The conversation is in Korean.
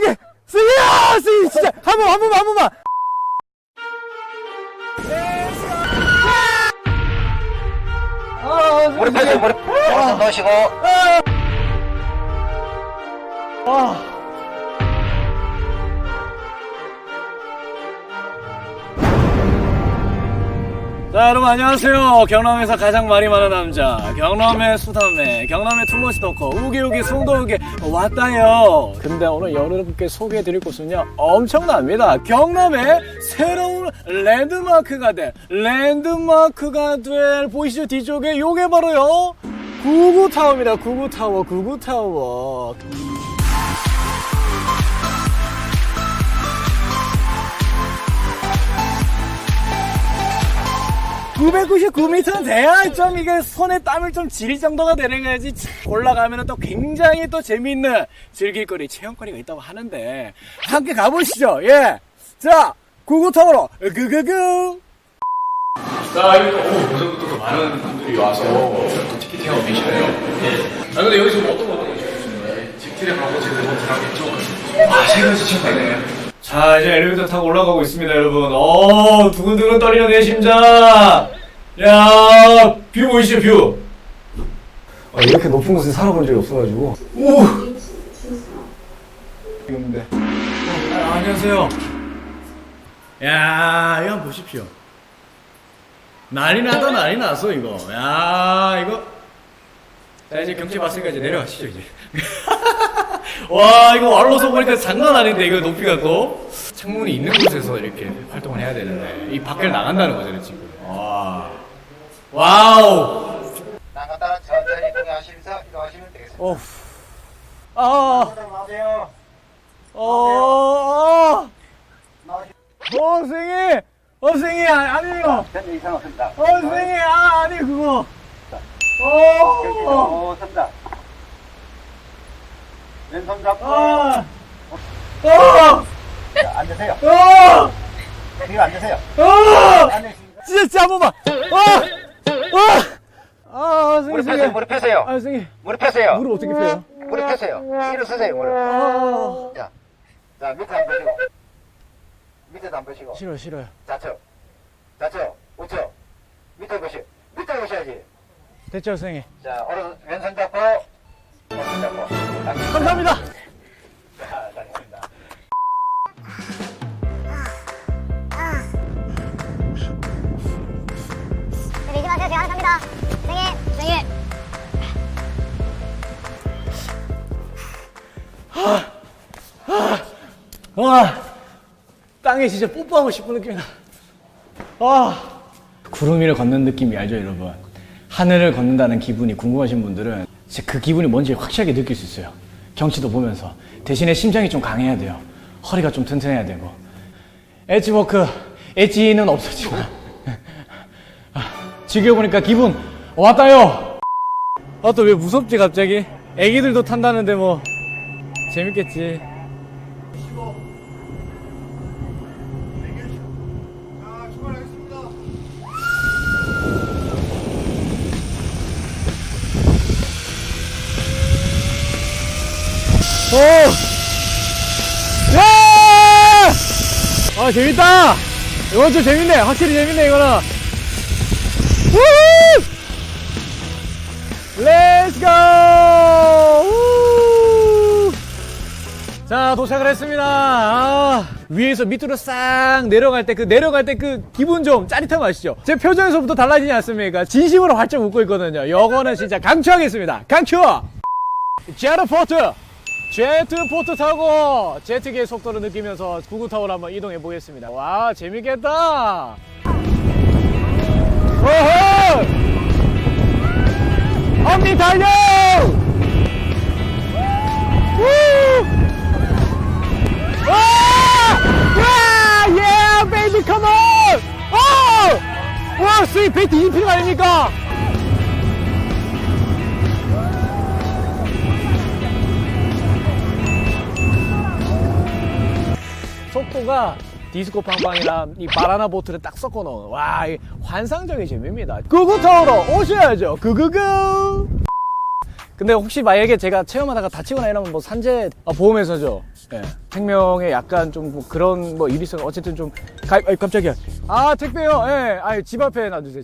승희! 승희야! 승희 진짜! 한 번, 한 번만, 한 번만! 아, 무릎 펴세요 무릎 넣으시고 아. 자 여러분 안녕하세요. 경남에서 가장 말이 많은 남자. 경남의 수담매 경남의 투머치 덕커 우기우기 송도우기. 왔다요. 근데 오늘 여러분께 소개해드릴 곳은요 엄청납니다. 경남의 새로운 랜드마크가 될 랜드마크가 될 보이시죠? 뒤쪽에 요게 바로요. 구구타워입니다. 구구타워 구구타워 999m는 돼야 좀 이게 손에 땀을 좀질 정도가 되는 거야지 참 올라가면 또 굉장히 또 재미있는 즐길거리 체험거리가 있다고 하는데 함께 가보시죠 예자 구구타워로 그그그 자, 이거 오, 오전부터 또 많은 분들이 와서 또 티켓팅하고 계시네요. 아, 근데 여기서 뭐 어떤 거거 주시는 거예요? 직트랙하고 지금 뭐 들어가겠죠? 아, 세 가지 시청가네. 자 이제 엘리베이터 타고 올라가고 있습니다 여러분. 어 두근두근 떨리는 내 심장. 야뷰 보이시죠 뷰? 아, 이렇게 높은 곳에 살아본 적이 없어가지고. 오! 있는데. 아, 안녕하세요. 야 이거 한번 보십시오. 난리 나다 난리 났어 이거. 야 이거. 자 이제 경치 봤으니까 이제 내려가시죠 이제 와 이거 war로서 보니까 장난 아닌데 이거 높이가 또. 창문이 있는 곳에서 이렇게 활동을 해야 되는데 이 밖을 나간다는 거잖아요 지금. 와 와우. 나갔다가 천천히 이동하시면서 이동하시면 되겠습니다. 어. 아, 나오세요. 어, 어, 생이, 어, 생이, 아, 아니에요. 전 이상 없습니다. 어, 생이, 아, 아니, 그거. 어, 오 섭니다 왼손 잡고. 아, 어, 자, 앉으세요. 어, 뒤로 앉으세요. 어, 앉으시고. 진짜, 진짜 한 번만. 어, 어, 아, 무릎 펴세요 생이. 무릎 펴세요. 아, 생이. 무릎 펴세요. 무릎 어떻게 펴요? 무릎 펴세요. 일어서세요 무릎. 아, 자, 자 밑에 안 보시고. 밑에도 안 보시고. 싫어요, 싫어요. 좌측 좌측 우측 밑에 보시 밑에 보셔야지. 됐죠, 생이. 자 오른 왼손 잡고 오른손 잡고. 딱. 감사합니다. 자, 잘했습니다 밀지 마세요. 제가 하나 삽니다. 생일, 생일. 와, 땅에 진짜 뽀뽀하고 싶은 느낌이다. 와, 구름 위를 걷는 느낌이 알죠, 여러분? 하늘을 걷는다는 기분이 궁금하신 분들은 그 기분이 뭔지 확실하게 느낄 수 있어요. 경치도 보면서. 대신에 심장이 좀 강해야 돼요. 허리가 좀 튼튼해야 되고. 엣지워크, 엣지는. 아, 즐겨보니까 기분 왔다요! 아, 또 왜 무섭지, 갑자기? 애기들도 탄다는데 뭐, 재밌겠지. 오! 야! 아, 재밌다! 이건 좀 재밌네. 확실히 재밌네, 이거는. 우! 렛츠 고! 우! 자, 도착을 했습니다. 아, 위에서 밑으로 싹 내려갈 때 그 내려갈 때 그 기분 좀 짜릿함 아시죠? 제 표정에서부터 달라지지 않습니까? 진심으로 활짝 웃고 있거든요. 요거는 진짜 강추하겠습니다. 강추! 제트포트! 제트 포트 타고 제트기의 속도를 느끼면서 구구타워로 한번 이동해 보겠습니다. 와, 재밌겠다! 오호! 엄니 달려! 우! 와! 와! 예! 베이비 컴온! 오! 와, 스윗 120피가 아닙니까? 속도가 디스코 팡팡이랑 이 바나나 보트를 딱 섞어 놓은 와, 이 환상적인 재미입니다. 구구타워로 오셔야죠. 구구구! 근데 혹시 만약에 제가 체험하다가 다치거나 이러면 뭐 산재 아, 보험에서죠. 예. 생명에 약간 좀 뭐 그런 뭐 일이 있어 어쨌든 좀 가, 아이, 깜짝이야. 아 택배요. 예. 아집 앞에 놔주세요.